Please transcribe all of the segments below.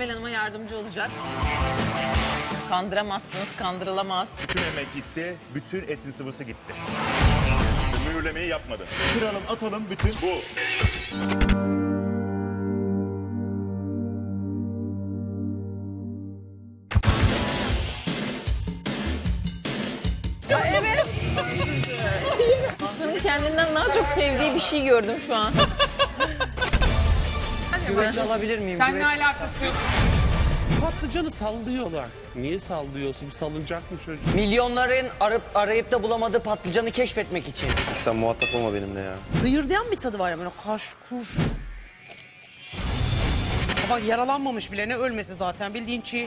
Emel Hanım'a yardımcı olacak. Kandıramazsınız, kandırılamaz. Bütün emek gitti, bütün etin sıvısı gitti. Mühürlemeyi yapmadı. Kıralım, atalım bütün bu. Evet. Senin kendinden daha çok sevdiği bir şey gördüm şu an. Güveç alabilir miyim? Seninle Güveç. alakası yok. Patlıcanı sallıyorlar. Niye sallıyorsun? Salınacak mı çocuk? Milyonların arayıp, arayıp da bulamadığı patlıcanı keşfetmek için. Sen muhatap olma benimle ya. Hıyırdayan bir tadı var ya böyle kaş kuş. Bak yaralanmamış bile ne ölmesi zaten bildiğin çiğ.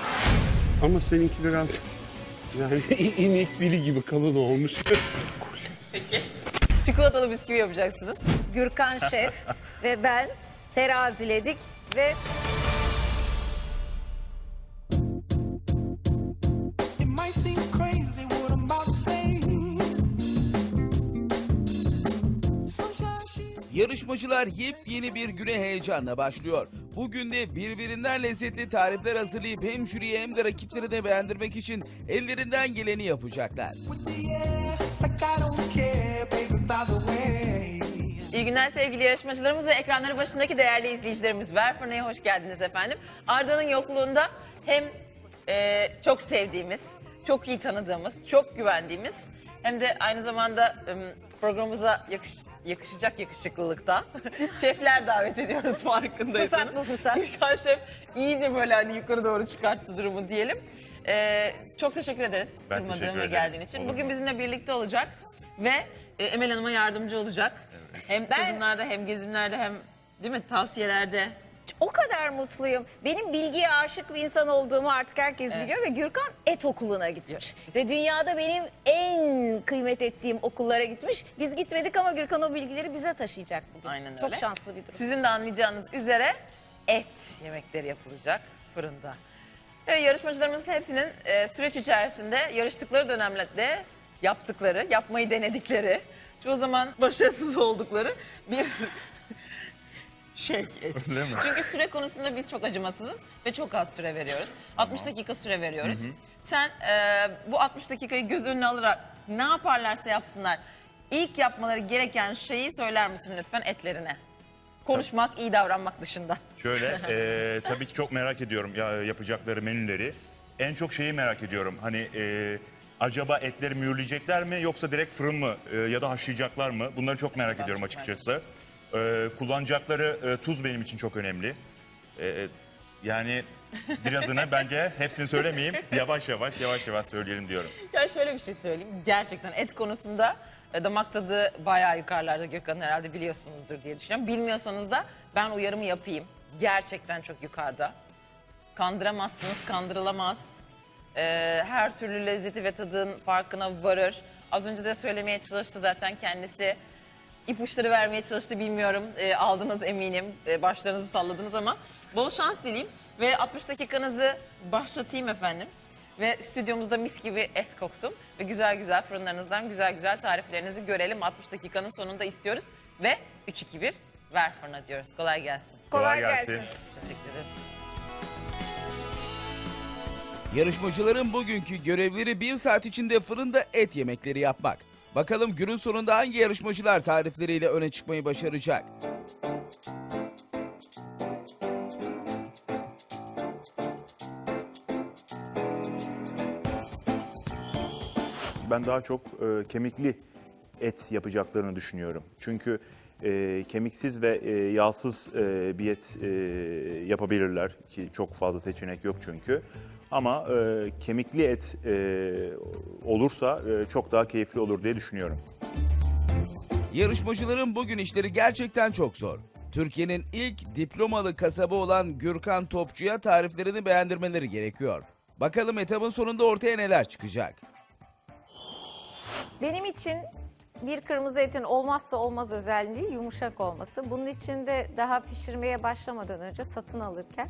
Ama seninki biraz yani inek dili gibi kalın olmuş. Çikolatalı bisküvi yapacaksınız. Gürkan Şef ve ben teraziledik ve Yarışmacılar yepyeni bir güne heyecanla başlıyor. Bugün de birbirinden lezzetli tarifler hazırlayıp hem jüriye hem de rakipleri de beğendirmek için ellerinden geleni yapacaklar. İyi günler sevgili yarışmacılarımız ve ekranları başındaki değerli izleyicilerimiz. Ver hoş geldiniz efendim. Arda'nın yokluğunda hem e, çok sevdiğimiz, çok iyi tanıdığımız, çok güvendiğimiz hem de aynı zamanda em, programımıza yakış, yakışacak yakışıklılıkta şefler davet ediyoruz farkındaysanız. Fırsat bu fırsat. Gürkan Şef iyice böyle hani yukarı doğru çıkarttı durumu diyelim. E, çok teşekkür ederiz Ben teşekkür ederim. geldiğin için. Olur. Bugün bizimle birlikte olacak ve e, Emel Hanım'a yardımcı olacak. Hem Ben- tadımlarda hem gezimlerde hem değil mi tavsiyelerde. o kadar mutluyum. Benim bilgiye aşık bir insan olduğumu artık herkes biliyor ve Gürkan et okuluna gitmiş. Ve dünyada benim en kıymet ettiğim okullara gitmiş. Biz gitmedik ama Gürkan o bilgileri bize taşıyacak bugün. Aynen öyle. Çok şanslı bir durum. Sizin de anlayacağınız üzere et yemekleri yapılacak fırında. Ve yarışmacılarımızın hepsinin e, süreç içerisinde yarıştıkları dönemde yaptıkları, yapmayı denedikleri, çoğu zaman başarısız oldukları bir şey et. Öyle mi? Çünkü süre konusunda biz çok acımasızız ve çok az süre veriyoruz. 60 dakika süre veriyoruz. Sen e, bu 60 dakikayı göz önüne alarak ne yaparlarsa yapsınlar ilk yapmaları gereken şeyi söyler misin lütfen etlerine? Konuşmak, iyi davranmak dışında. Şöyle, e, tabii ki çok merak ediyorum ya, yapacakları menüleri. En çok şeyi merak ediyorum. Hani e, acaba etleri mühürleyecekler mi yoksa direkt fırın mı e, ya da haşlayacaklar mı? Bunları çok merak Ben ediyorum çok açıkçası. E, kullanacakları e, tuz benim için çok önemli. E, yani birazını bence hepsini söylemeyeyim. Yavaş yavaş yavaş yavaş söyleyelim diyorum. Ya şöyle bir şey söyleyeyim. Gerçekten et konusunda e, damak tadı bayağı yukarılarda Gökhan herhalde biliyorsunuzdur diye düşünüyorum. Bilmiyorsanız da ben uyarımı yapayım. Gerçekten çok yukarıda. Kandıramazsınız, kandırılamaz. E, her türlü lezzeti ve tadın farkına varır. Az önce de söylemeye çalıştı zaten kendisi. İpuçları vermeye çalıştı bilmiyorum. E, aldınız eminim. E, başlarınızı salladınız ama bol şans dileyim. Ve 60 dakikanızı başlatayım efendim. Ve stüdyomuzda mis gibi et koksun. Ve güzel güzel fırınlarınızdan güzel güzel tariflerinizi görelim. 60 dakikanın sonunda istiyoruz. Ve 3-2-1 ver fırına diyoruz. Kolay gelsin. Kolay gelsin. Teşekkür ederiz. Yarışmacıların bugünkü görevleri bir saat içinde fırında et yemekleri yapmak. Bakalım günün sonunda hangi yarışmacılar tarifleriyle öne çıkmayı başaracak? Ben daha çok e, kemikli et yapacaklarını düşünüyorum. Çünkü e, kemiksiz ve e, yağsız e, bir et e, yapabilirler ki çok fazla seçenek yok çünkü. Ama e, kemikli et e, olursa e, çok daha keyifli olur diye düşünüyorum. Yarışmacıların bugün işleri gerçekten çok zor. Türkiye'nin ilk diplomalı kasabı olan Gürkan Topçu'ya tariflerini beğendirmeleri gerekiyor. Bakalım etabın sonunda ortaya neler çıkacak? Benim için bir kırmızı etin olmazsa olmaz özelliği yumuşak olması. Bunun için de daha pişirmeye başlamadan önce satın alırken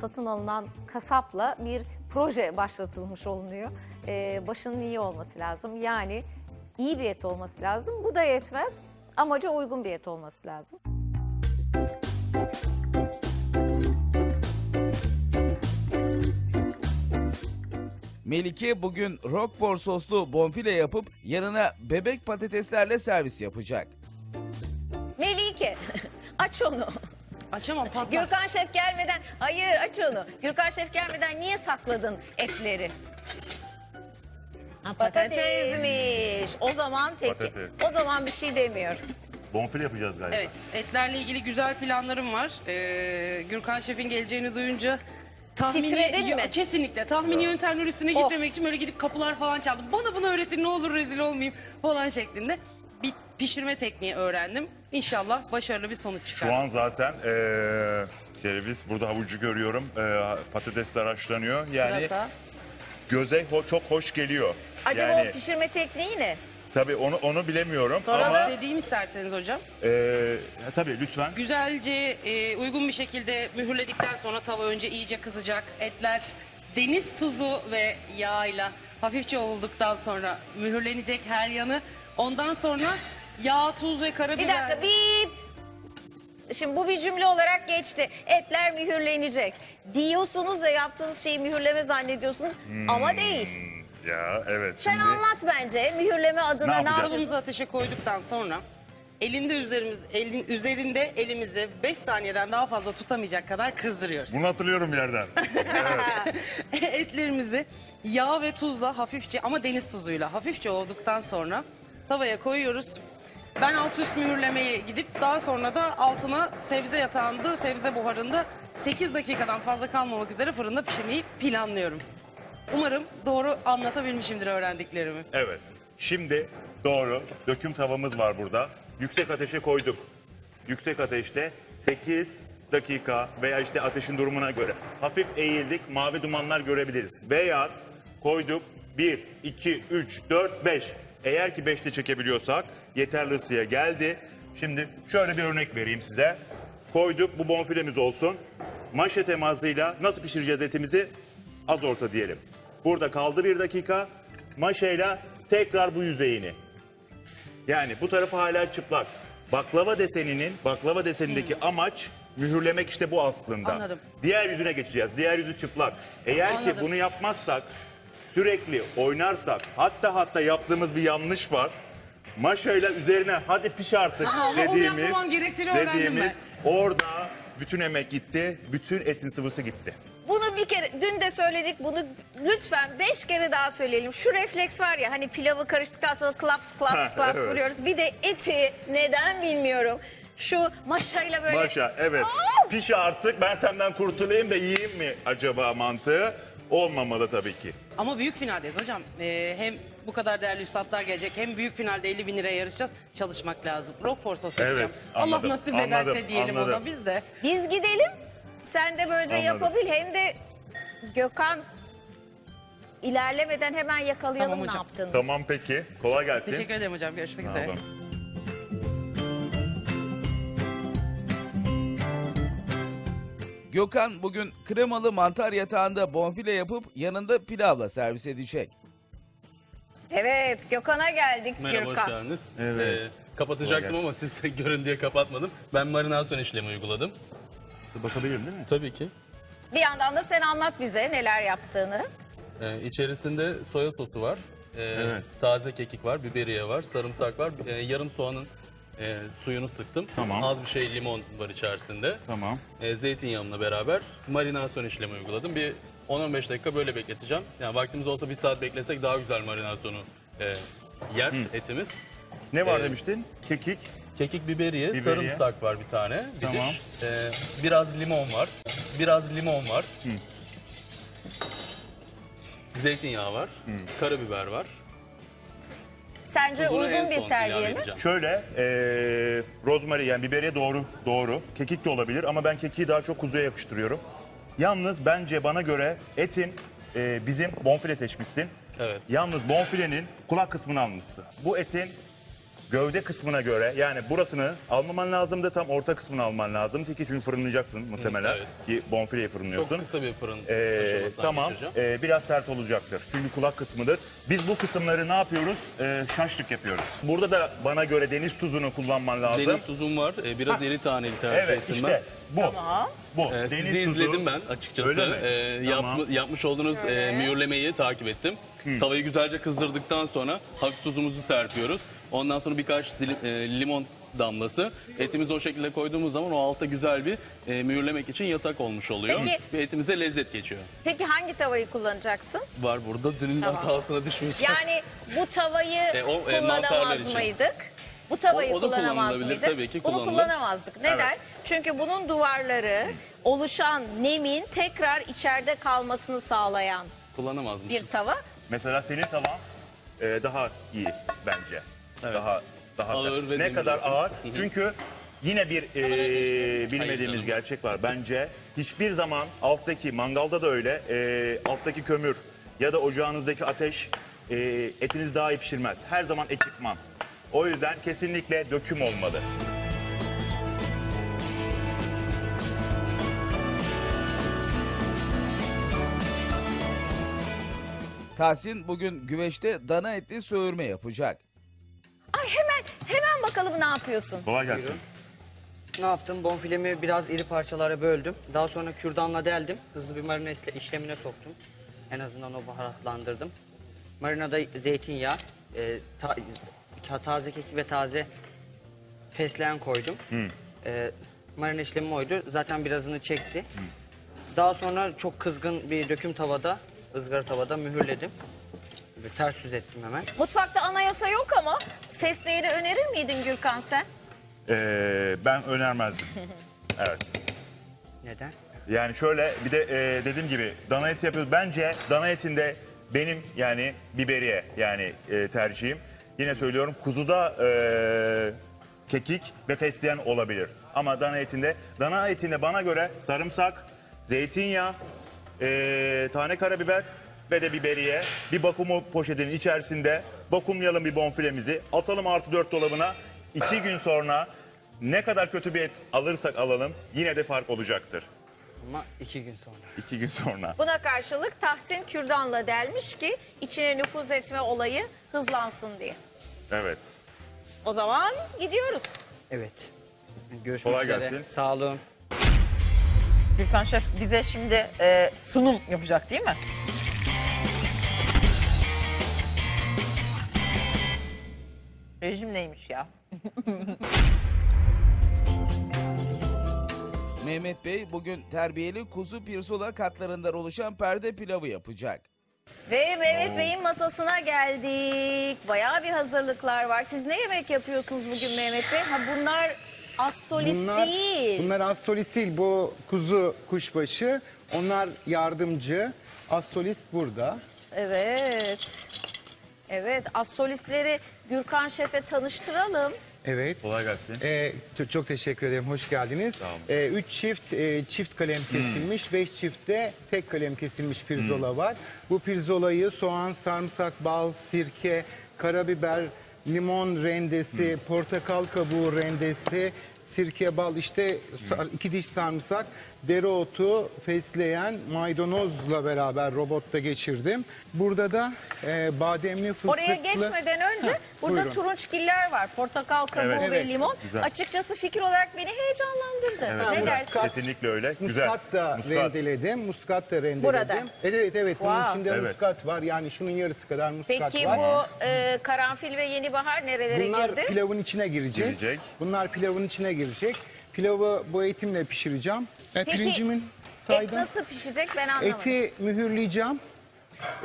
satın alınan kasapla bir proje başlatılmış olunuyor. E, başının iyi olması lazım. Yani iyi bir et olması lazım. Bu da yetmez. Amaca uygun bir et olması lazım. Melike bugün roquefort soslu bonfile yapıp yanına bebek patateslerle servis yapacak. Melike aç onu. Açamam patlar. Gürkan Şef gelmeden, hayır aç onu. Gürkan Şef gelmeden niye sakladın etleri? Ha, patatesmiş. O zaman peki. Patates. O zaman bir şey demiyorum. Bonfile yapacağız galiba. Evet, etlerle ilgili güzel planlarım var. Ee, Gürkan Şef'in geleceğini duyunca tahmini... Titredin mi? Kesinlikle. Tahmini yöntemler üstüne Oh. gitmemek için böyle gidip kapılar falan çaldım. Bana bunu öğretin ne olur rezil olmayayım falan şeklinde. Bir pişirme tekniği öğrendim. İnşallah başarılı bir sonuç çıkar. Şu an zaten eee kereviz burada havucu görüyorum. Eee, patatesler haşlanıyor. Yani Pırasa. göze ho- çok hoş geliyor. Acaba yani o pişirme tekniği ne? tabii onu onu bilemiyorum Sonra ama bahsedeyim isterseniz hocam. eee tabii lütfen. Güzelce e, uygun bir şekilde mühürledikten sonra tava önce iyice kızacak. Etler deniz tuzu ve yağıyla hafifçe olduktan sonra mühürlenecek her yanı. Ondan sonra yağ, tuz ve karabiber. Bir dakika bir... Şimdi bu bir cümle olarak geçti. Etler mühürlenecek. Diyorsunuz da yaptığınız şeyi mühürleme zannediyorsunuz ama değil. Ya evet Sen şimdi anlat bence mühürleme adına ne, yapacağız? yapıyorsun? Ateşe koyduktan sonra elinde üzerimiz elin üzerinde elimizi 5 saniyeden daha fazla tutamayacak kadar kızdırıyoruz. bunu hatırlıyorum bir yerden. Etlerimizi yağ ve tuzla hafifçe ama deniz tuzuyla hafifçe olduktan sonra tavaya koyuyoruz. Ben alt üst mühürlemeye gidip daha sonra da altına sebze yatağında, sebze buharında 8 dakikadan fazla kalmamak üzere fırında pişirmeyi planlıyorum. Umarım doğru anlatabilmişimdir öğrendiklerimi. Evet. Şimdi doğru. Döküm tavamız var burada. Yüksek ateşe koyduk. Yüksek ateşte 8 dakika veya işte ateşin durumuna göre hafif eğildik. Mavi dumanlar görebiliriz. Veya koyduk 1, 2, 3, 4, 5. Eğer ki 5'te çekebiliyorsak yeterli ısıya geldi. Şimdi şöyle bir örnek vereyim size. Koyduk bu bonfilemiz olsun. Maşe temasıyla nasıl pişireceğiz etimizi? Az orta diyelim. Burada kaldı bir dakika. Maşayla tekrar bu yüzeyini. Yani bu tarafı hala çıplak. Baklava deseninin, baklava desenindeki amaç mühürlemek işte bu aslında. Anladım. Diğer yüzüne geçeceğiz. Diğer yüzü çıplak. Eğer ki Anladım. bunu yapmazsak, sürekli oynarsak, hatta hatta yaptığımız bir yanlış var. Maşayla üzerine hadi piş artık Aha, onu dediğimiz, yapmamam gerektiğini öğrendim dediğimiz orada bütün emek gitti, bütün etin sıvısı gitti. Bunu bir kere dün de söyledik bunu lütfen beş kere daha söyleyelim. Şu refleks var ya hani pilavı karıştıktan sonra klaps klaps Ha, klaps evet. vuruyoruz. Bir de eti neden bilmiyorum. Şu maşayla böyle Maşa evet. Piş artık ben senden kurtulayım da yiyeyim mi acaba mantığı? Olmamalı tabii ki. Ama büyük finaldeyiz hocam. Ee, hem bu kadar değerli üstadlar gelecek hem büyük finalde 50 bin liraya yarışacağız. Çalışmak lazım. Rockford sos Evet, yapacağım. Allah nasip anladım, ederse diyelim anladım. ona biz de. biz gidelim. Sen de böylece Anladım. yapabil hem de Gökhan ilerlemeden hemen yakalayalım Tamam ne hocam. yaptığını. Tamam peki. Kolay gelsin. Teşekkür ederim hocam. Görüşmek üzere. olun. Gökhan bugün kremalı mantar yatağında bonfile yapıp yanında pilavla servis edecek. Evet Gökhan'a geldik Merhaba, hoş Gürkan. geldiniz. Evet. Ee, kapatacaktım ama siz görün diye kapatmadım. Ben marinasyon işlemi uyguladım. Bakabilirim değil mi? Tabii ki. Bir yandan da sen anlat bize neler yaptığını. Ee, içerisinde soya sosu var. Ee, Evet. Taze kekik var, biberiye var, sarımsak var. Ee, yarım soğanın e, suyunu sıktım. Tamam. Az bir şey limon var içerisinde. Tamam. Ee, zeytinyağımla beraber marinasyon işlemi uyguladım. Bir 10-15 dakika böyle bekleteceğim. Yani vaktimiz olsa bir saat beklesek daha güzel marinasyonu e, yer etimiz. Ne var Ee, demiştin? Kekik. Kekik biberiye, Biberiye. sarımsak var bir tane. Bir Tamam. diş. Ee, biraz limon var. Biraz limon var. Zeytinyağı var. Karabiber var. Sence Tuzunu en uygun bir terbiye ilave mi? edeceğim. Şöyle, eee rozmari yani biberiye doğru, doğru. Kekik de olabilir ama ben kekiği daha çok kuzuya yakıştırıyorum. Yalnız bence bana göre etin eee, bizim bonfile seçmişsin. Evet. Yalnız bonfilenin kulak kısmını almışsın. Bu etin gövde kısmına göre yani burasını almaman lazımdı. Tam orta kısmını alman lazımdı ki çünkü fırınlayacaksın muhtemelen evet. ki bonfileyi Çok fırınlıyorsun. kısa bir fırın Ee, tamam geçireceğim. ee, biraz sert olacaktır. Çünkü kulak kısmıdır. Biz bu kısımları ne yapıyoruz? Ee, şaşlık yapıyoruz. Burada da bana göre deniz tuzunu kullanman lazım. Deniz tuzum var. Ee, biraz iri taneli tercih evet ettim işte bu. Bu. ben. Ee, Deniz sizi tuzu. izledim ben açıkçası. Öyle mi? Ee, Tamam. yapma- yapmış olduğunuz e, mühürlemeyi takip ettim. Tavayı güzelce kızdırdıktan sonra hafif tuzumuzu serpiyoruz. Ondan sonra birkaç dilim, e, limon damlası. Etimizi o şekilde koyduğumuz zaman o altta güzel bir e, mühürlemek için yatak olmuş oluyor. Peki- Ve etimize lezzet geçiyor. Peki hangi tavayı kullanacaksın? Var burada dünün hatasına düşmeyeceğim. Yani bu tavayı E, o, e, mantarlar kullanamaz için. mıydık? Bu tavayı O- o da kullanamaz kullanılabilir, mıydık? tabii ki Bunu kullanılır. kullanamazdık. Neden? Çünkü bunun duvarları oluşan nemin tekrar içeride kalmasını sağlayan Kullanamazmışız. bir tava. Mesela senin tavan e, daha iyi bence. Daha daha Ağır sert. ve Ne demir kadar diyorsun. ağır? Çünkü yine bir e, Hayır bilmediğimiz canım. gerçek var. Bence hiçbir zaman alttaki mangalda da öyle e, alttaki kömür ya da ocağınızdaki ateş e, etiniz daha iyi pişirmez. Her zaman ekipman. O yüzden kesinlikle döküm olmalı. Tahsin bugün güveçte dana etli söğürme yapacak. Ay hemen hemen bakalım ne yapıyorsun? Kolay gelsin. Ne yaptım? Bonfilemi biraz iri parçalara böldüm. Daha sonra kürdanla deldim. Hızlı bir marine isle- işlemine soktum. En azından o baharatlandırdım. Marinada zeytinyağı, e, ta- taze kekik ve taze fesleğen koydum. E, marine işlemi oydu. Zaten birazını çekti. Daha sonra çok kızgın bir döküm tavada, ızgara tavada mühürledim. Ve ters yüz ettim hemen. Mutfakta anayasa yok ama fesleğeni önerir miydin Gürkan sen? E, ben önermezdim. Evet. Neden? Yani şöyle bir de e, dediğim gibi dana eti yapıyoruz. Bence dana etinde benim yani biberiye yani e, tercihim. Yine söylüyorum kuzuda e, kekik ve fesleğen olabilir. Ama dana etinde, dana etinde bana göre sarımsak, zeytinyağı, e, tane karabiber ve de biberiye bir vakum poşetinin içerisinde vakumlayalım bir bonfilemizi atalım artı dört dolabına. İki gün sonra ne kadar kötü bir et alırsak alalım yine de fark olacaktır. Ama iki gün sonra. İki gün sonra. Buna karşılık Tahsin kürdanla delmiş ki içine nüfuz etme olayı hızlansın diye. Evet. O zaman gidiyoruz. Evet. Görüşmek Kolay üzere. gelsin. Sağ olun. Gürkan Şef bize şimdi e, sunum yapacak değil mi? Rejim neymiş ya? Mehmet Bey bugün terbiyeli kuzu pirzola katlarından oluşan perde pilavı yapacak. Ve Mehmet Bey'in masasına geldik. Bayağı bir hazırlıklar var. Siz ne yemek yapıyorsunuz bugün Mehmet Bey? Ha bunlar az solist Bunlar, değil. bunlar astolis değil. Bu kuzu kuşbaşı. Onlar yardımcı. Astolis burada. Evet. Evet, az solistleri Gürkan Şef'e tanıştıralım. Evet. Kolay gelsin. Ee, çok, çok teşekkür ederim. Hoş geldiniz. Sağ olun. Ee, üç çift e, çift kalem kesilmiş, beş çiftte tek kalem kesilmiş pirzola var. Bu pirzolayı soğan, sarımsak, bal, sirke, karabiber, limon rendesi, portakal kabuğu rendesi, sirke, bal, işte sar- iki diş sarımsak, dereotu, fesleğen, maydanozla beraber robotta geçirdim. Burada da e, bademli fıstıklı... Oraya geçmeden önce Heh, burada buyurun. turunçgiller var. Portakal kabuğu Evet, ve evet. limon. Güzel. Açıkçası fikir olarak beni heyecanlandırdı. Evet, ne burası dersin? Kesinlikle öyle. Güzel. Muskat da Muskat. rendeledim. Muskat da rendeledim. Burada. Evet evet evet. Bunun Wow. içinde Evet. muskat var. Yani şunun yarısı kadar muskat Peki var. bu e, karanfil ve yeni bahar nerelere Bunlar girdi? pilavın içine girecek. Girecek. Bunlar pilavın içine girecek. Pilavı bu etimle pişireceğim. E, Peki, pirincimin Et nasıl pişecek ben anlamadım. Eti mühürleyeceğim.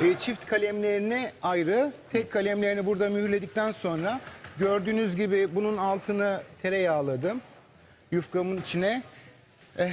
E, çift kalemlerini ayrı, tek kalemlerini burada mühürledikten sonra gördüğünüz gibi bunun altını tereyağladım. Yufkamın içine. Eh,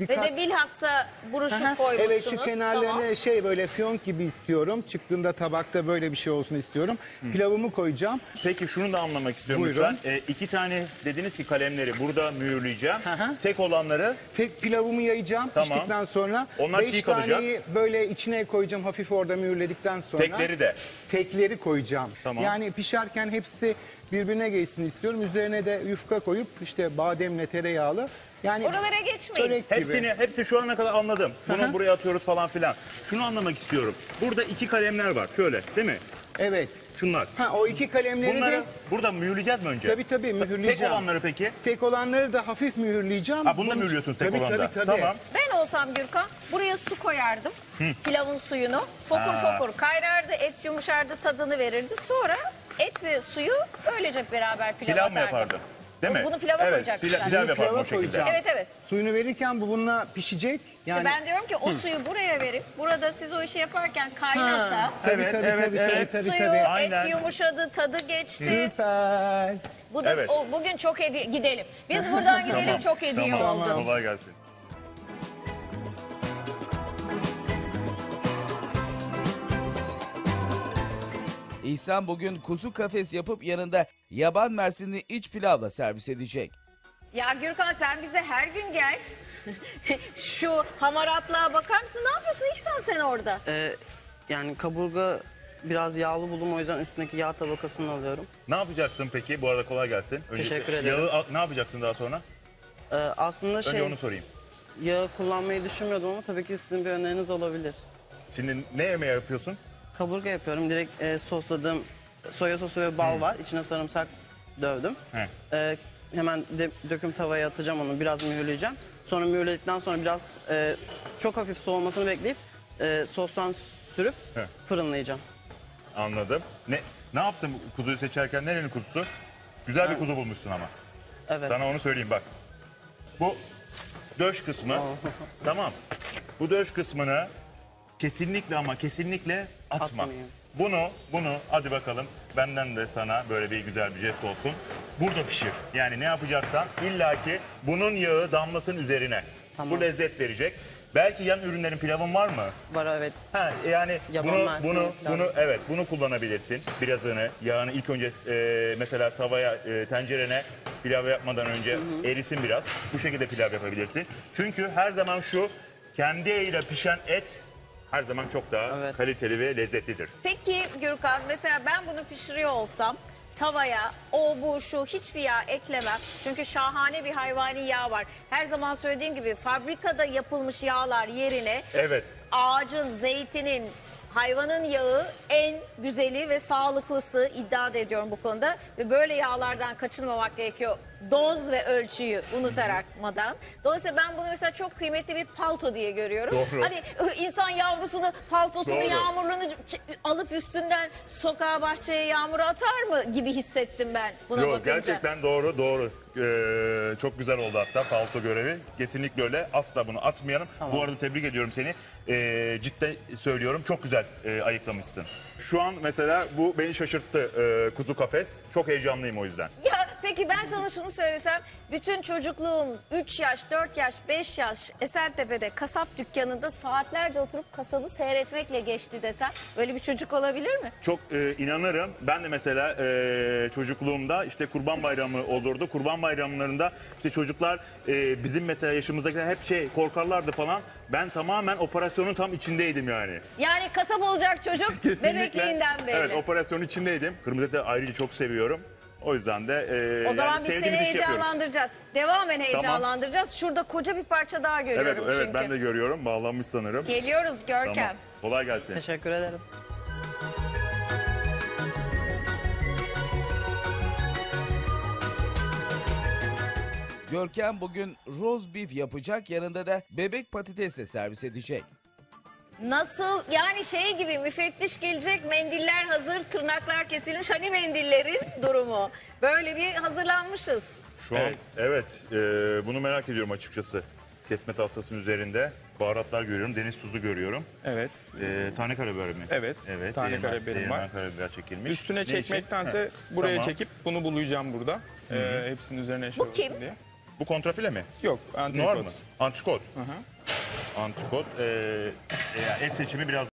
Ve birkaç- de bilhassa buruşuk Aha, koymuşsunuz. Evet şu kenarlarını Tamam. şey böyle fiyonk gibi istiyorum. Çıktığında tabakta böyle bir şey olsun istiyorum. Pilavımı koyacağım. Peki şunu da anlamak istiyorum Buyurun. lütfen. E, iki tane dediniz ki kalemleri burada mühürleyeceğim. hı. Tek olanları Tek pilavımı yayacağım Tamam. piştikten sonra. Onlar beş çiğ kalacak. taneyi böyle içine koyacağım hafif orada mühürledikten sonra. tekleri de. Tekleri koyacağım. Tamam. Yani pişerken hepsi birbirine geçsin istiyorum. Üzerine de yufka koyup işte bademle tereyağlı. Yani Oralara geçmeyin. börek gibi. Hepsini, hepsi şu ana kadar anladım. Bunu buraya atıyoruz falan filan. Şunu anlamak istiyorum. Burada iki kalemler var. Şöyle değil mi? Evet. Şunlar. Ha o iki kalemleri Bunları de burada mühürleyeceğiz mi önce? tabii tabii mühürleyeceğim. Tek olanları peki? Tek olanları da hafif mühürleyeceğim. Ha, bunu da mühürlüyorsunuz tek tabii, olanda. Tabii tabii. Tamam. Ben olsam Gürkan buraya su koyardım. Pilavın suyunu. Fokur Ha. fokur kaynardı, et yumuşardı, tadını verirdi. Sonra et ve suyu öylece beraber pilava Pilav mı atardım. Değil mi? Bunu pilava evet, koyacakmış pila-. Pilav pilava o şekilde. koyacağım. Evet evet. Suyunu verirken bu bununla pişecek. İşte Yani ben diyorum ki o suyu buraya verip burada siz o işi yaparken kaynasa Tabii, Evet, tabii, evet, tabii, evet. et tabii, suyu, tabii. Aynen. et yumuşadı, tadı geçti. Süper. Bu da Evet. o, bugün çok hediye gidelim. Biz buradan gidelim çok hediye Tamam. oldu. Kolay gelsin. İhsan bugün kuzu kafes yapıp yanında yaban mersinli iç pilavla servis edecek. Ya Gürkan sen bize her gün gel. Şu hamaratlığa bakar mısın? Ne yapıyorsun İhsan sen orada? Ee, yani kaburga biraz yağlı buldum o yüzden üstündeki yağ tabakasını alıyorum. Ne yapacaksın peki? Bu arada kolay gelsin. Teşekkür ederim. Yağı al- ne yapacaksın daha sonra? Ee, aslında Önce şey onu sorayım. yağı kullanmayı düşünmüyordum ama tabii ki sizin bir öneriniz olabilir. Şimdi ne yemeği yapıyorsun? Kaburga yapıyorum. Direkt e, sosladığım soya sosu ve bal var. İçine sarımsak dövdüm. He. Ee, hemen de, döküm tavaya atacağım onu. Biraz mühürleyeceğim. Sonra mühürledikten sonra biraz e, çok hafif soğumasını bekleyip e, sostan sürüp He. fırınlayacağım. Anladım. Ne ne yaptın kuzuyu seçerken? Nerenin kuzusu? Güzel bir kuzu bulmuşsun ama. Evet. Sana onu söyleyeyim bak. Bu döş kısmı. tamam. Bu döş kısmını kesinlikle ama kesinlikle atma. Atmayayım. Bunu, bunu hadi bakalım benden de sana böyle bir güzel bir jest olsun. Burada pişir. Yani ne yapacaksan illaki bunun yağı damlasın üzerine. Tamam. Bu lezzet verecek. Belki yan ürünlerin pilavın var mı? Var evet. Ha yani Yaban bunu bunu bunu evet bunu kullanabilirsin. Birazını yağını ilk önce e, mesela tavaya e, tencerene pilav yapmadan önce erisin biraz. Bu şekilde pilav yapabilirsin. Çünkü her zaman şu kendi eliyle pişen et her zaman çok daha Evet. kaliteli ve lezzetlidir. Peki Gürkan mesela ben bunu pişiriyor olsam tavaya o bu şu hiçbir yağ eklemem. Çünkü şahane bir hayvani yağ var. Her zaman söylediğim gibi fabrikada yapılmış yağlar yerine Evet. ağacın, zeytinin, hayvanın yağı en güzeli ve sağlıklısı iddia da ediyorum bu konuda. Ve böyle yağlardan kaçınmamak gerekiyor. Doz ve ölçüyü unutarakmadan. Dolayısıyla ben bunu mesela çok kıymetli bir palto diye görüyorum. Doğru. Hani insan yavrusunu, paltosunu, Doğru. yağmurluğunu alıp üstünden sokağa bahçeye yağmura atar mı gibi hissettim ben buna Yok bakınca. gerçekten doğru doğru. Ee, çok güzel oldu hatta palto görevi. Kesinlikle öyle. Asla bunu atmayalım. Bu arada tebrik ediyorum seni. Ee, cidden söylüyorum çok güzel e, ayıklamışsın. Şu an mesela bu beni şaşırttı e, kuzu kafes. Çok heyecanlıyım o yüzden. Ya peki ben sana şunu söylesem. Bütün çocukluğum 3 yaş, 4 yaş, 5 yaş Esentepe'de kasap dükkanında saatlerce oturup kasabı seyretmekle geçti desem. Böyle bir çocuk olabilir mi? Çok e, inanırım. Ben de mesela e, çocukluğumda işte kurban bayramı olurdu. Kurban bayramlarında işte çocuklar e, bizim mesela yaşımızdakiler hep şey korkarlardı falan. Ben tamamen operasyonun tam içindeydim yani. Yani kasap olacak çocuk bebekliğinden belli. Evet operasyonun içindeydim. Kırmızı eti ayrıca çok seviyorum. O yüzden de e, o zaman yani biz sevdiğimiz seni işi yapıyoruz. heyecanlandıracağız. Devamen heyecanlandıracağız. Şurada koca bir parça daha görüyorum Evet, evet çünkü. ben de görüyorum. Bağlanmış sanırım. Geliyoruz Görkem. Tamam. Kolay gelsin. Teşekkür ederim. Görkem bugün roast beef yapacak yanında da bebek patatesle servis edecek. Nasıl yani şey gibi müfettiş gelecek mendiller hazır tırnaklar kesilmiş hani mendillerin durumu. Böyle bir hazırlanmışız. Şu an evet e, bunu merak ediyorum açıkçası. Kesme tahtasının üzerinde baharatlar görüyorum. Deniz tuzu görüyorum. Evet. E, tane karabiber mi? Evet, Evet. tane değirmen- karabiberim değirmen var. karabiber çekilmiş. Üstüne için? çekmektense Heh, buraya tamam. çekip bunu bulayacağım burada. Ee, hepsinin üzerine şey Bu olsun kim? diye. Bu kontrafile mi? Yok, antrikot. Normal. Antrikot. Antrikot. E, e, et seçimi biraz